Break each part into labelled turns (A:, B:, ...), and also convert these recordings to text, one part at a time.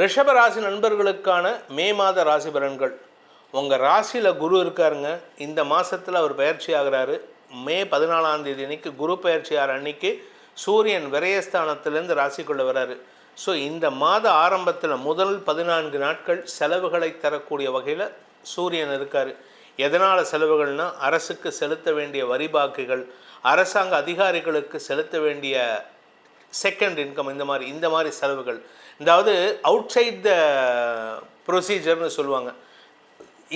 A: ரிஷப ராசி நண்பர்களுக்கான மே மாத ராசி பலன்கள். உங்கள் ராசியில் குரு இருக்காருங்க. இந்த மாதத்தில் அவர் பயிற்சி ஆகிறாரு. மே பதினாலாம் தேதி அன்னைக்கு குரு பயிற்சி ஆகிற அன்னைக்கு சூரியன் விரயஸ்தானத்திலேருந்து ராசிக்குள்ளே வராரு. ஸோ இந்த மாத ஆரம்பத்தில் முதல் பதினான்கு நாட்கள் செலவுகளை தரக்கூடிய வகையில் சூரியன் இருக்கார். எதனால் செலவுகள்னா அரசுக்கு செலுத்த வேண்டிய வரி பாக்குகள் அரசாங்க அதிகாரிகளுக்கு செலுத்த வேண்டிய செகண்ட் இன்கம் இந்த மாதிரி இந்த மாதிரி செலவுகள். அதாவது அவுட் சைட் த ப்ரொசீஜர்னு சொல்லுவாங்க.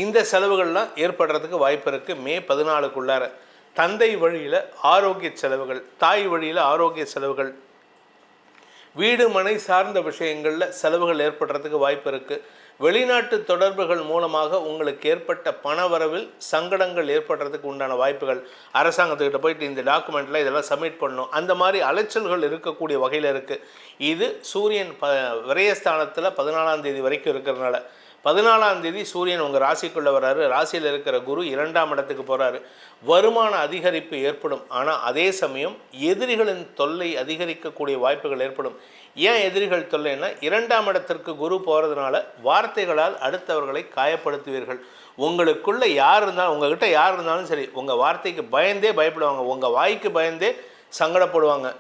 A: இந்த செலவுகள்லாம் ஏற்படுறதுக்கு வாய்ப்பு இருக்குது மே பதினாலுக்குள்ளார தந்தை வழியில் ஆரோக்கிய செலவுகள் தாய் வழியில் ஆரோக்கிய செலவுகள் வீடு மனை சார்ந்த விஷயங்களில் செலவுகள் ஏற்படுறதுக்கு வாய்ப்பு இருக்குது வெளிநாட்டு தொடர்புகள் மூலமாக உங்களுக்கு ஏற்பட்ட பணவரவில் சங்கடங்கள் ஏற்படுறதுக்கு உண்டான வாய்ப்புகள். அரசாங்கத்துக்கிட்ட போயிட்டு இந்த டாக்குமெண்ட்டில் இதெல்லாம் சப்மிட் பண்ணணும். அந்த மாதிரி அலைச்சல்கள் இருக்கக்கூடிய வகையில் இருக்குது இது சூரியன் ப விரயஸ்தானத்தில் பதினாலாம் தேதி வரைக்கும் இருக்கிறதுனால பதினாலாம் தேதி சூரியன் உங்கள் ராசிக்குள்ளே வராரு. ராசியில் இருக்கிற குரு இரண்டாம் இடத்துக்கு போகிறாரு வருமான அதிகரிப்பு ஏற்படும். ஆனால் அதே சமயம் எதிரிகளின் தொல்லை அதிகரிக்கக்கூடிய வாய்ப்புகள் ஏற்படும். ஏன் எதிரிகள் தொல்லைன்னா இரண்டாம் இடத்திற்கு குரு போகிறதுனால வார்த்தைகளால் அடுத்தவர்களை காயப்படுத்துவீர்கள். உங்களுக்குள்ளே யார் இருந்தாலும் உங்ககிட்ட யார் இருந்தாலும் சரி உங்கள் வார்த்தைக்கு பயந்தே பயப்படுவாங்க. உங்கள் வாய்க்கு பயந்தே சங்கடப்படுவாங்க.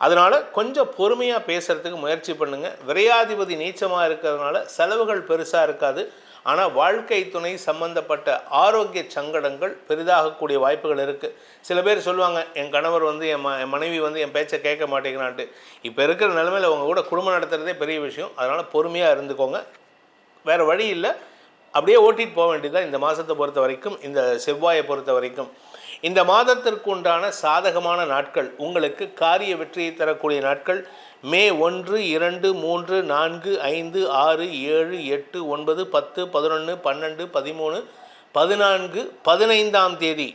A: அதனால் கொஞ்சம் பொறுமையாக பேசுகிறதுக்கு முயற்சி பண்ணுங்கள் விரையாதிபதி நீச்சமாக இருக்கிறதுனால செலவுகள் பெருசாக இருக்காது. ஆனால் வாழ்க்கை துணை சம்பந்தப்பட்ட ஆரோக்கிய சங்கடங்கள் பெரிதாகக்கூடிய வாய்ப்புகள் இருக்குது சில பேர் சொல்லுவாங்க என் கணவர் வந்து என் ம என் மனைவி வந்து என் பேச்சை கேட்க மாட்டேங்கிறான்ட்டு. இப்போ இருக்கிற நிலமையில் அவங்க கூட குடும்பம் நடத்துகிறதே பெரிய விஷயம். அதனால் பொறுமையாக இருந்துக்கோங்க. வேறு வழி இல்லை. அப்படியே ஓட்டிகிட்டு போக வேண்டியதுதான் இந்த மாதத்தை பொறுத்த வரைக்கும் இந்த செவ்வாயை பொறுத்த வரைக்கும். இந்த மாதத்திற்கு உண்டான சாதகமான நாட்கள் உங்களுக்கு காரிய வெற்றியை தரக்கூடிய நாட்கள் மே ஒன்று இரண்டு மூன்று நான்கு ஐந்து ஆறு ஏழு எட்டு ஒன்பது பத்து பதினொன்று பன்னெண்டு பதிமூணு பதினான்கு பதினைந்தாம் தேதி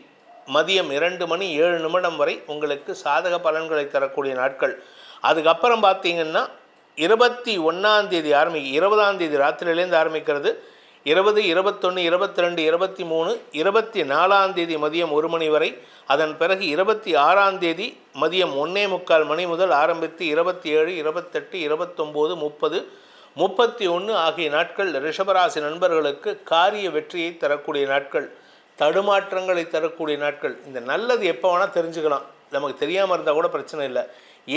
A: மதியம் இரண்டு மணி ஏழு நிமிடம் வரை உங்களுக்கு சாதக பலன்களை தரக்கூடிய நாட்கள். அதுக்கப்புறம் பார்த்தீங்கன்னா இருபத்தி ஒன்றாம் தேதி ஆரம்பி இருபதாம் தேதி ராத்திரியிலேருந்து ஆரம்பிக்கிறது. இருபது இருபத்தொன்று இருபத்தி ரெண்டு இருபத்தி மூணு இருபத்தி நாலாம் தேதி மதியம் ஒரு மணி வரை அதன் பிறகு இருபத்தி ஆறாம் தேதி மதியம் ஒன்றே முக்கால் மணி முதல் ஆரம்பித்து இருபத்தி ஏழு இருபத்தெட்டு இருபத்தொம்போது முப்பது முப்பத்தி ஒன்று ஆகிய நாட்கள் ரிஷபராசி நண்பர்களுக்கு காரிய வெற்றியை தரக்கூடிய நாட்கள் தடுமாற்றங்களை தரக்கூடிய நாட்கள். இந்த நல்லது எப்போ வேணால் தெரிஞ்சுக்கலாம். நமக்கு தெரியாமல் இருந்தால் கூட பிரச்சனை இல்லை.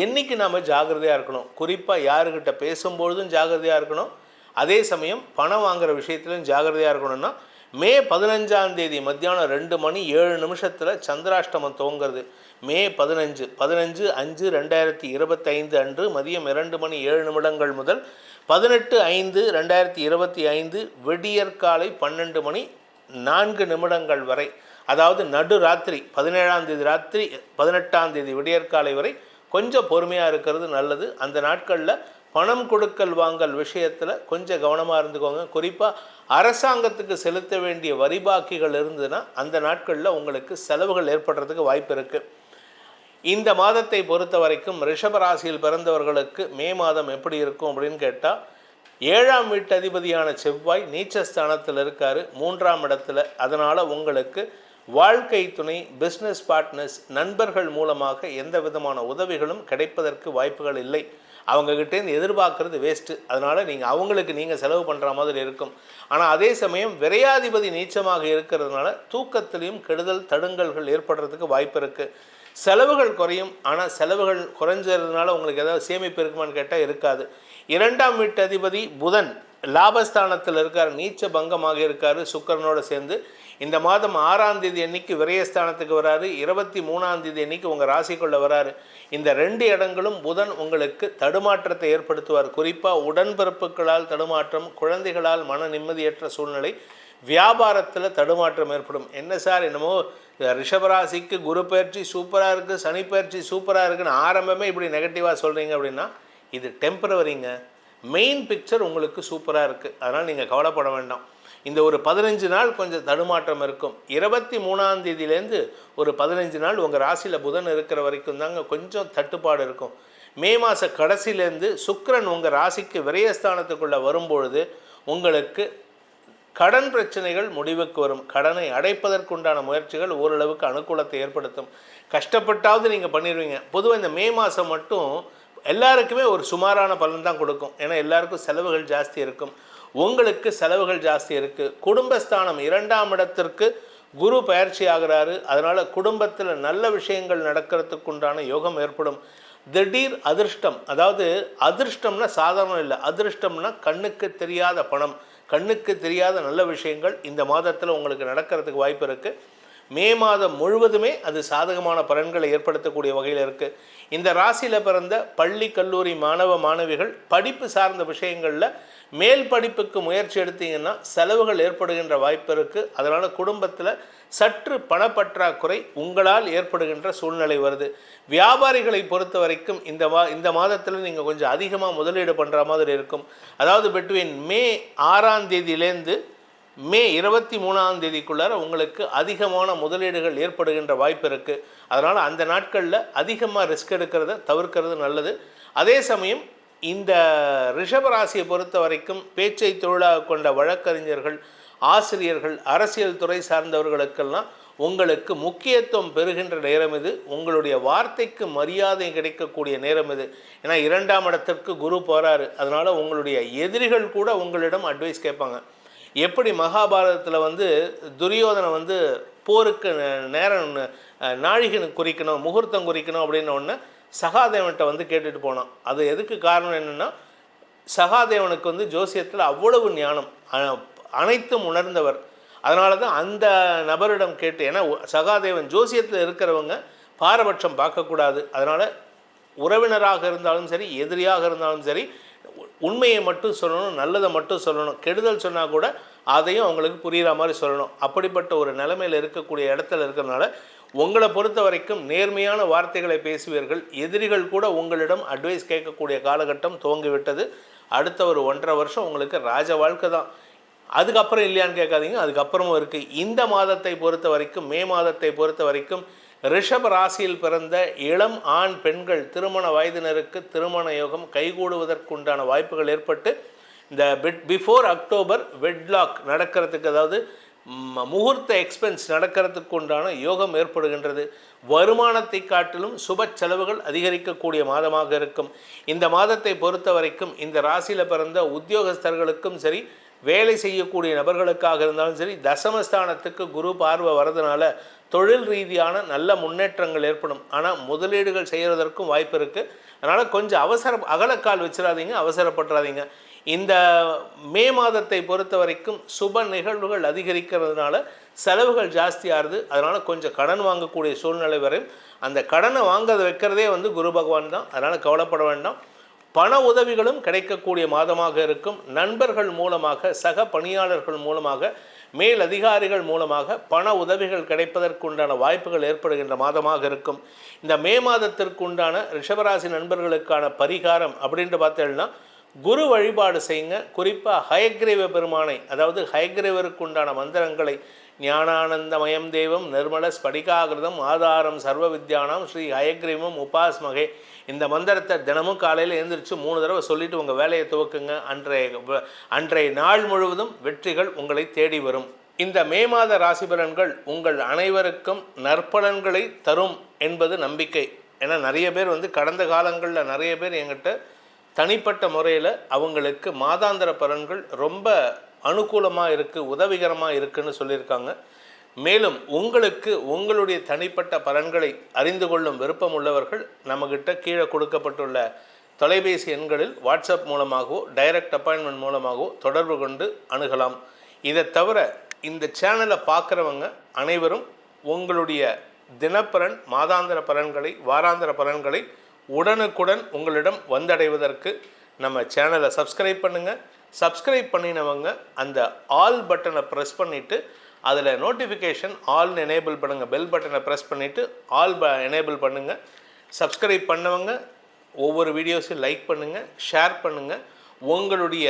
A: என்றைக்கு நாம் ஜாகிரதையாக இருக்கணும்? குறிப்பாக யாருக்கிட்ட பேசும்பொழுதும் ஜாகிரதையாக இருக்கணும். அதே சமயம் பணம் வாங்குகிற விஷயத்துலையும் ஜாகிரதையாக இருக்கணும்னா மே பதினஞ்சாம் தேதி மத்தியானம் ரெண்டு மணி ஏழு நிமிஷத்தில் சந்திராஷ்டமம் துவங்குறது. மே பதினஞ்சு பதினஞ்சு அஞ்சு ரெண்டாயிரத்தி இருபத்தைந்து அன்று மதியம் இரண்டு மணி ஏழு நிமிடங்கள் முதல் பதினெட்டு ஐந்து ரெண்டாயிரத்தி இருபத்தி ஐந்து விடியற்காலை பன்னெண்டு மணி நான்கு நிமிடங்கள் வரை அதாவது நடு ராத்திரி பதினேழாம் தேதி ராத்திரி பதினெட்டாம் தேதி விடியற்காலை வரை கொஞ்சம் பொறுமையாக இருக்கிறது நல்லது. அந்த நாட்களில் பணம் கொடுக்கல் வாங்கல் விஷயத்தில் கொஞ்சம் கவனமாக இருந்துக்கோங்க. குறிப்பாக அரசாங்கத்துக்கு செலுத்த வேண்டிய வரி பாக்கிகள் இருந்ததுன்னா அந்த நாட்களில் உங்களுக்கு செலவுகள் ஏற்படுறதுக்கு வாய்ப்பு இருக்குது இந்த மாதத்தை பொறுத்த வரைக்கும் ரிஷபராசியில் பிறந்தவர்களுக்கு மே மாதம் எப்படி இருக்கும் அப்படின்னு கேட்டால் ஏழாம் வீட்டு அதிபதியான செவ்வாய் நீச்சஸ்தானத்தில் இருக்கார். மூன்றாம் இடத்துல. அதனால் உங்களுக்கு வாழ்க்கை துணை பிஸ்னஸ் பார்ட்னர்ஸ் நண்பர்கள் மூலமாக எந்த விதமான உதவிகளும் கிடைப்பதற்கு வாய்ப்புகள் இல்லை. அவங்கக்கிட்டேருந்து எதிர்பார்க்கறது வேஸ்ட்டு அதனால் நீங்கள் அவங்களுக்கு நீங்கள் செலவு பண்ணுற மாதிரி இருக்கும். ஆனால் அதே சமயம் விரையாதிபதி நீச்சமாக இருக்கிறதுனால தூக்கத்திலையும் கெடுதல் தடுங்கல்கள் ஏற்படுறதுக்கு வாய்ப்பு இருக்குது செலவுகள் குறையும். ஆனால் செலவுகள் குறைஞ்சதுனால உங்களுக்கு ஏதாவது சேமிப்பு இருக்குமான்னு கேட்டால் இருக்காது. இரண்டாம் வீட்டு அதிபதி புதன் லாபஸ்தானத்தில் இருக்கார் நீச்ச பங்கமாக இருக்கார் சுக்கரனோடு சேர்ந்து இந்த மாதம் ஆறாம் தேதி அன்னைக்கு விரயஸ்தானத்துக்கு வராரு. இருபத்தி மூணாம் தேதி அன்னைக்கு உங்கள் ராசிக்குள்ளே வராரு. இந்த ரெண்டு இடங்களும் புதன் உங்களுக்கு தடுமாற்றத்தை ஏற்படுத்துவார். குறிப்பாக உடன்பிறப்புகளால் தடுமாற்றம் குழந்தைகளால் மன நிம்மதியற்ற சூழ்நிலை வியாபாரத்தில் தடுமாற்றம் ஏற்படும். என்ன சார் என்னமோ ரிஷபராசிக்கு குரு பயிற்சி சூப்பராக இருக்குது சனி பயிற்சி சூப்பராக இருக்குன்னு ஆரம்பமே இப்படி நெகட்டிவாக சொல்கிறீங்க அப்படின்னா இது டெம்பரவரிங்க மெயின் பிக்சர் உங்களுக்கு சூப்பராக இருக்குது அதனால் நீங்கள் கவலைப்பட வேண்டாம். இந்த ஒரு பதினஞ்சு நாள் கொஞ்சம் தடுமாற்றம் இருக்கும். இருபத்தி மூணாம் தேதியிலேருந்து ஒரு பதினஞ்சு நாள் உங்கள் ராசியில் புதன் இருக்கிற வரைக்கும் தாங்க கொஞ்சம் தட்டுப்பாடு இருக்கும். மே மாத கடைசியிலேருந்து சுக்கரன் உங்கள் ராசிக்கு விரயஸ்தானத்துக்குள்ளே வரும்பொழுது உங்களுக்கு கடன் பிரச்சனைகள் முடிவுக்கு வரும். கடனை அடைப்பதற்குண்டான முயற்சிகள் ஓரளவுக்கு அனுகூலத்தை ஏற்படுத்தும். கஷ்டப்பட்டாவது நீங்கள் பண்ணிடுவீங்க பொதுவாக இந்த மே மாதம் மட்டும் எல்லாருக்குமே ஒரு சுமாரான பலன் தான் கொடுக்கும். ஏன்னா எல்லாருக்கும் செலவுகள் ஜாஸ்தி இருக்கும். உங்களுக்கு செலவுகள் ஜாஸ்தி இருக்குது குடும்பஸ்தானம் இரண்டாம் இடத்திற்கு குரு பயிற்சி ஆகிறாரு. அதனால் குடும்பத்தில் நல்ல விஷயங்கள் நடக்கிறதுக்கு உண்டான யோகம் ஏற்படும். திடீர் அதிர்ஷ்டம் அதாவது அதிர்ஷ்டம்னா சாதாரணம் இல்லை. அதிர்ஷ்டம்னா கண்ணுக்கு தெரியாத பணம். கண்ணுக்கு தெரியாத நல்ல விஷயங்கள் இந்த மாதத்தில் உங்களுக்கு நடக்கிறதுக்கு வாய்ப்பு இருக்குது மே மாதம் முழுவதுமே அது சாதகமான பலன்களை ஏற்படுத்தக்கூடிய வகையில் இருக்குது இந்த ராசியில் பிறந்த பள்ளி கல்லூரி மாணவ மாணவிகள் படிப்பு சார்ந்த விஷயங்களில் மேல் படிப்புக்கு முயற்சி எடுத்தீங்கன்னா செலவுகள் ஏற்படுகின்ற வாய்ப்பு இருக்குது அதனால் குடும்பத்தில் சற்று பணப்பற்றாக்குறை உங்களால் ஏற்படுகின்ற சூழ்நிலை வருது. வியாபாரிகளை பொறுத்த வரைக்கும் இந்த மா இந்த மாதத்தில் நீங்கள் கொஞ்சம் அதிகமாக முதலீடு பண்ணுற மாதிரி இருக்கும். அதாவது பிட்வீன் மே ஆறாம் தேதியிலேருந்து மே இருபத்தி மூணாம் தேதிக்குள்ளார உங்களுக்கு அதிகமான முதலீடுகள் ஏற்படுகின்ற வாய்ப்பு இருக்குது அதனால் அந்த நாட்களில் அதிகமாக ரிஸ்க் எடுக்கிறத தவிர்க்கிறது நல்லது. அதே சமயம் இந்த ரிஷபராசியை பொறுத்த வரைக்கும் பேச்சை தொழிலாக கொண்ட வழக்கறிஞர்கள் ஆசிரியர்கள் அரசியல் துறை சார்ந்தவர்களுக்கெல்லாம் உங்களுக்கு முக்கியத்துவம் பெறுகின்ற நேரம் இது. உங்களுடைய வார்த்தைக்கு மரியாதை கிடைக்கக்கூடிய நேரம் இது. ஏன்னா இரண்டாம் இடத்திற்கு குரு போகிறாரு அதனால் உங்களுடைய எதிரிகள் கூட உங்களிடம் அட்வைஸ் கேட்பாங்க. எப்படி மகாபாரதத்தில் வந்து துரியோதனை வந்து போருக்கு நே- நேரம் நாழிகை குறிக்கணும் முகூர்த்தம் குறிக்கணும் அப்படின்ன ஒன்று சகாதேவன்கிட்ட வந்து கேட்டுட்டு போனான். அது எதுக்கு காரணம் என்னென்னா சகாதேவனுக்கு வந்து ஜோசியத்தில் அவ்வளவு ஞானம். அனைத்தும் உணர்ந்தவர். அதனால தான் அந்த நபரிடம் கேட்டு ஏன்னா சகாதேவன் ஜோசியத்தில் இருக்கிறவங்க பாரபட்சம் பார்க்கக்கூடாது. அதனால் உறவினராக இருந்தாலும் சரி எதிரியாக இருந்தாலும் சரி உண்மையை மட்டும் சொல்லணும் நல்லதை மட்டும் சொல்லணும். கெடுதல் சொன்னால் கூட அதையும் அவங்களுக்கு புரிகிற மாதிரி சொல்லணும். அப்படிப்பட்ட ஒரு நிலைமையில் இருக்கக்கூடிய இடத்துல இருக்கிறனால உங்களை பொறுத்த வரைக்கும் நேர்மையான வார்த்தைகளை பேசுவீர்கள். எதிரிகள் கூட உங்களிடம் அட்வைஸ் கேட்கக்கூடிய காலகட்டம் துவங்கிவிட்டது. அடுத்த ஒரு ஒன்றரை வருஷம் உங்களுக்கு ராஜ வாழ்க்கை தான். அதுக்கப்புறம் இல்லையான்னு கேட்காதீங்க அதுக்கப்புறமும் இருக்குது இந்த மாதத்தை பொறுத்த வரைக்கும் மே மாதத்தை பொறுத்த வரைக்கும் ரிஷப ராசியில் பிறந்த இளம் ஆண் பெண்கள் திருமண வயதினருக்கு திருமண யோகம் கைகூடுவதற்குண்டான வாய்ப்புகள் ஏற்பட்டு இந்த பிட் பிஃபோர் அக்டோபர் வெட்லாக் நடக்கிறதுக்கு அதாவது முகூர்த்த எக்ஸ்பென்ஸ் நடக்கிறதுக்கு உண்டான யோகம் ஏற்படுகின்றது. வருமானத்தை காட்டிலும் சுப செலவுகள் அதிகரிக்கக்கூடிய மாதமாக இருக்கும். இந்த மாதத்தை பொறுத்த வரைக்கும் இந்த ராசியில் பிறந்த உத்தியோகஸ்தர்களுக்கும் சரி வேலை செய்யக்கூடிய நபர்களுக்காக இருந்தாலும் சரி தசமஸ்தானத்துக்கு குரு பார்வை வரதுனால தொழில் ரீதியான நல்ல முன்னேற்றங்கள் ஏற்படும். ஆனால் முதலீடுகள் செய்கிறதற்கும் வாய்ப்பு இருக்குது அதனால் கொஞ்சம் அவசர அகலக்கால் வச்சிடாதீங்க அவசரப்பட்டுறாதீங்க. இந்த மே மாதத்தை பொறுத்த வரைக்கும் சுப நிகழ்வுகள் அதிகரிக்கிறதுனால செலவுகள் ஜாஸ்தியாகுது அதனால் கொஞ்சம் கடன் வாங்கக்கூடிய சூழ்நிலை வரையும் அந்த கடனை வாங்கிறத வைக்கிறதே வந்து குரு பகவான் தான். அதனால் கவலைப்பட வேண்டாம். பண உதவிகளும் கிடைக்கக்கூடிய மாதமாக இருக்கும். நண்பர்கள் மூலமாக சக பணியாளர்கள் மூலமாக மேல் அதிகாரிகள் மூலமாக பண உதவிகள் கிடைப்பதற்குண்டான வாய்ப்புகள் ஏற்படுகின்ற மாதமாக இருக்கும். இந்த மே மாதத்திற்குண்டான ரிஷபராசி நண்பர்களுக்கான பரிகாரம் அப்படின்ட்டு பார்த்தேன்னா குரு வழிபாடு செய்யுங்க. குறிப்பாக ஹயக்ரீவ பெருமானை அதாவது ஹயக்ரீவருக்கு உண்டான மந்திரங்களை ஞானானந்தமயம் தேவம் நிர்மல ஸ்படிகாகிருதம் ஆதாரம் சர்வ வித்யானாம் ஸ்ரீ ஹயக்ரீமம் உபாஸ்மகை. இந்த மந்திரத்தை தினமும் காலையில் எழுந்திரிச்சு மூணு தடவை சொல்லிவிட்டு உங்கள் வேலையை துவக்குங்க. அன்றைய அன்றைய நாள் முழுவதும் வெற்றிகள் உங்களை தேடி வரும். இந்த மே மாத ராசி பலன்கள் உங்கள் அனைவருக்கும் நற்பலன்களை தரும் என்பது நம்பிக்கை. ஏன்னா நிறைய பேர் வந்து கடந்த காலங்களில் நிறைய பேர் என்கிட்ட தனிப்பட்ட முறையில் அவங்களுக்கு மாதாந்திர பலன்கள் ரொம்ப அனுகூலமாக இருக்குது உதவிகரமாக இருக்குன்னு சொல்லியிருக்காங்க. மேலும் உங்களுக்கு உங்களுடைய தனிப்பட்ட பலன்களை அறிந்து கொள்ளும் விருப்பம் உள்ளவர்கள் நம்மக்கிட்ட கீழே கொடுக்கப்பட்டுள்ள தொலைபேசி எண்களில் வாட்ஸ்அப் மூலமாகவோ டைரக்ட் அப்பாயின்மெண்ட் மூலமாகவோ தொடர்பு கொண்டு அணுகலாம். இதை தவிர இந்த சேனலை பார்க்குறவங்க அனைவரும் உங்களுடைய தினப்பலன் மாதாந்திர பலன்களை வாராந்திர பலன்களை உடனுக்குடன் உங்களிடம் வந்தடைவதற்கு நம்ம சேனலை சப்ஸ்கிரைப் பண்ணுங்கள் சப்ஸ்கிரைப் பண்ணினவங்க அந்த ஆல் பட்டனை ப்ரெஸ் பண்ணிவிட்டு அதில் நோட்டிஃபிகேஷன் ஆல் எனேபிள் பண்ணுங்கள் பெல் பட்டனை ப்ரெஸ் பண்ணிவிட்டு ஆல் ப எனேபிள் பண்ணுங்கள் சப்ஸ்கிரைப் பண்ணவங்க ஒவ்வொரு வீடியோஸையும் லைக் பண்ணுங்கள் ஷேர் பண்ணுங்கள் உங்களுடைய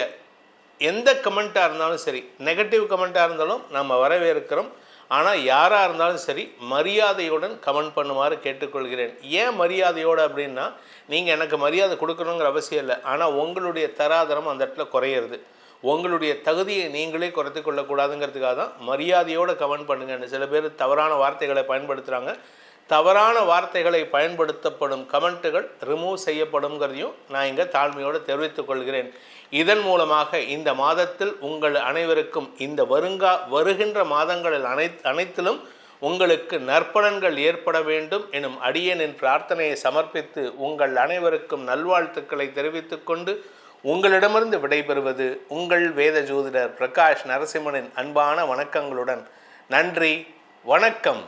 A: எந்த கமெண்ட்டாக இருந்தாலும் சரி நெகட்டிவ் கமெண்ட்டாக இருந்தாலும் நம்ம வரவேற்கிறோம். ஆனால் யாராக இருந்தாலும் சரி மரியாதையுடன் கமெண்ட் பண்ணுமாறு கேட்டுக்கொள்கிறேன். ஏன் மரியாதையோடு அப்படின்னா நீங்கள் எனக்கு மரியாதை கொடுக்கணுங்கிற அவசியம் இல்லை. ஆனால் உங்களுடைய தராதரம் அந்த இடத்துல குறையிறது. உங்களுடைய தகுதியை நீங்களே குறைத்து கொள்ளக்கூடாதுங்கிறதுக்காக தான் மரியாதையோடு கமெண்ட் பண்ணுங்கன்னு. சில பேர் தவறான வார்த்தைகளை பயன்படுத்துகிறாங்க தவறான வார்த்தைகளை பயன்படுத்தப்படும் கமெண்ட்டுகள் ரிமூவ் செய்யப்படுங்கிறதையும் நான் இங்கே தாழ்மையோடு தெரிவித்துக் கொள்கிறேன். இதன் மூலமாக இந்த மாதத்தில் உங்கள் அனைவருக்கும் இந்த வருங்கா வருகின்ற மாதங்களில் அனை அனைத்திலும் உங்களுக்கு நற்பலன்கள் ஏற்பட வேண்டும் எனும் அடியனின் பிரார்த்தனையை சமர்ப்பித்து உங்கள் அனைவருக்கும் நல்வாழ்த்துக்களை தெரிவித்துக்கொண்டு உங்களிடமிருந்து விடைபெறுவது உங்கள் வேத ஜோதிடர் பிரகாஷ் நரசிம்மனின் அன்பான வணக்கங்களுடன். நன்றி வணக்கம்.